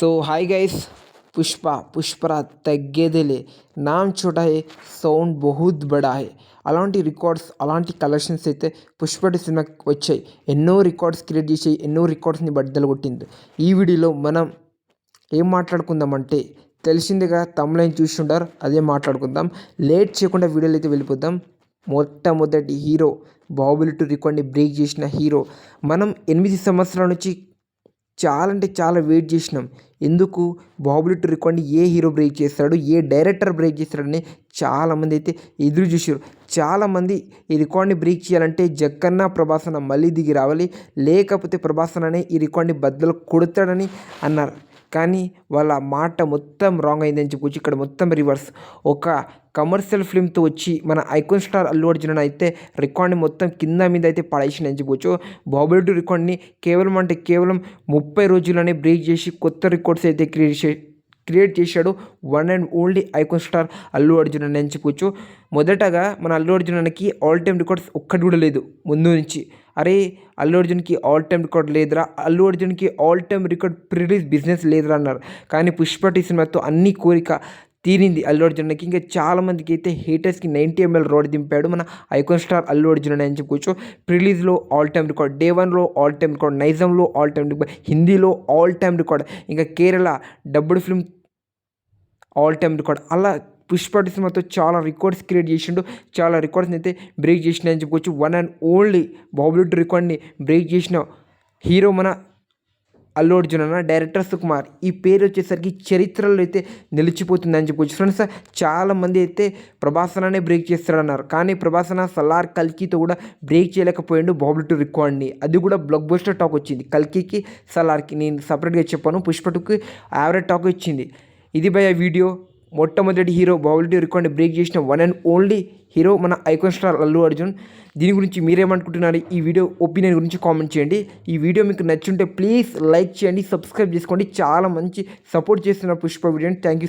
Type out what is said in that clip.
So hi guys Pushpa పుష్పరా తగ్గేదేలే నామ్ చోటా హే సౌండ్ బహుత్ బడా హే అలాంటి రికార్డ్స్ అలాంటి కలెక్షన్స్ అయితే పుష్పటి సినిమాకి వచ్చాయి ఎన్నో రికార్డ్స్ క్రియేట్ చేసి ఎన్నో రికార్డ్స్ని బద్దలు కొట్టింది ఈ వీడియోలో మనం ఏం మాట్లాడుకుందామంటే తెలిసిందిగా తమిళని చూస్తుంటారు అదే మాట్లాడుకుందాం లేట్ చేయకుండా వీడియోలు అయితే వెళ్ళిపోద్దాం మొట్టమొదటి హీరో బాహుబలి టూ రికార్డ్ని బ్రేక్ చేసిన హీరో మనం ఎనిమిది సంవత్సరాల నుంచి చాలా అంటే చాలా వెయిట్ చేసినాం. ఎందుకు? బాహుబలి టూ రికార్డ్ని ఏ హీరో బ్రేక్ చేస్తాడు? ఏ డైరెక్టర్ బ్రేక్ చేస్తాడని చాలామంది అయితే ఎదురు చూసారు చాలామంది ఈ రికార్డ్ని బ్రేక్ చేయాలంటే జక్కన్న ప్రభాసన మళ్ళీ దిగి రావాలి. లేకపోతే ప్రభాసననే ఈ రికార్డ్ని బద్దలు కొడతాడని అన్నారు. కానీ వాళ్ళ మాట మొత్తం రాంగ్ అయిందని చెప్పుకోవచ్చు ఇక్కడ మొత్తం రివర్స్ ఒక కమర్షియల్ ఫిల్మ్తో వచ్చి మన ఐకాన్ స్టార్ అల్లు అర్జున్ అయితే రికార్డ్ని మొత్తం కింద మీద అయితే పడేసిందని చెప్పుకోవచ్చు బాబుల్ టూ రికార్డ్ని కేవలం అంటే కేవలం ముప్పై రోజుల్లోనే బ్రేక్ చేసి కొత్త రికార్డ్స్ అయితే క్రియేట్ చే క్రియేట్ చేశాడు one and only icon star Allu Arjun అని చెప్పుకోవచ్చు మొదటగా మన అల్లు అర్జున్కి ఆల్ టైమ్ రికార్డ్స్ ఒక్కటి కూడా లేదు. ముందు నుంచి. అరే అల్లు అర్జున్కి ఆల్ టైమ్ రికార్డ్ లేదురా అల్లు అర్జున్కి all time record prerelease business లేదురా అన్నారు. కానీ పుష్పటి సినిమాతో అన్ని కోరిక తీరింది అల్లు అర్జున్కి. ఇంకా చాలామందికి అయితే హీటర్స్కి నైంటీ ఎంఎల్ రోడ్ దింపాడు మన ఐకాన్ స్టార్ అల్లు అర్జున్ అని చెప్పుకోవచ్చు. ప్రిలీజ్లో ఆల్ టైమ్ రికార్డ్ డే వన్లో ఆల్ టైమ్ రికార్డ్ నైజంలో ఆల్ టైమ్ రికార్డ్ హిందీలో ఆల్ టైమ్ రికార్డ్ ఇంకా Kerala dubbed film all time record అలా పుష్పటి సినిమాతో చాలా రికార్డ్స్ క్రియేట్ చేసిండు చాలా రికార్డ్స్ని అయితే బ్రేక్ చేసిన అని చెప్పుకోవచ్చు. వన్ అండ్ ఓన్లీ బాబులెట్ రికార్డ్ని బ్రేక్ చేసిన హీరో మన అల్లు అర్జున్ అన్న డైరెక్టర్ సుకుమార్. ఈ పేరు వచ్చేసరికి చరిత్రలో అయితే నిలిచిపోతుంది అని చెప్పుకోవచ్చు. ఫ్రెండ్స్ చాలామంది అయితే ప్రభాసననే బ్రేక్ చేస్తాడన్నారు. కానీ ప్రభాసన సలార్ కల్కితో కూడా బ్రేక్ చేయలేకపోయాడు బాబుల్ టూ రికార్డ్ని అది కూడా బ్లాక్ బోస్టర్ టాక్ వచ్చింది. కల్కికి సలార్కి నేను సపరేట్గా చెప్పాను. పుష్పటుకి యావరేజ్ టాక్ వచ్చింది. ఇది భయ వీడియో మొట్టమొదటి హీరో బాబుల్ రికార్డ్ బ్రేక్ చేసిన వన్ అండ్ ఓన్లీ హీరో మన ఐకాన్ స్టార్ అల్లు అర్జున్. దీని గురించి మీరేమనుకుంటున్నారు? ఈ వీడియో ఒపీనియన్ గురించి కామెంట్ చేయండి. ఈ వీడియో మీకు నచ్చుంటే ప్లీజ్ లైక్ చేయండి సబ్స్క్రైబ్ చేసుకోండి. చాలా మంచి సపోర్ట్ చేస్తున్న Pushpa video thank you so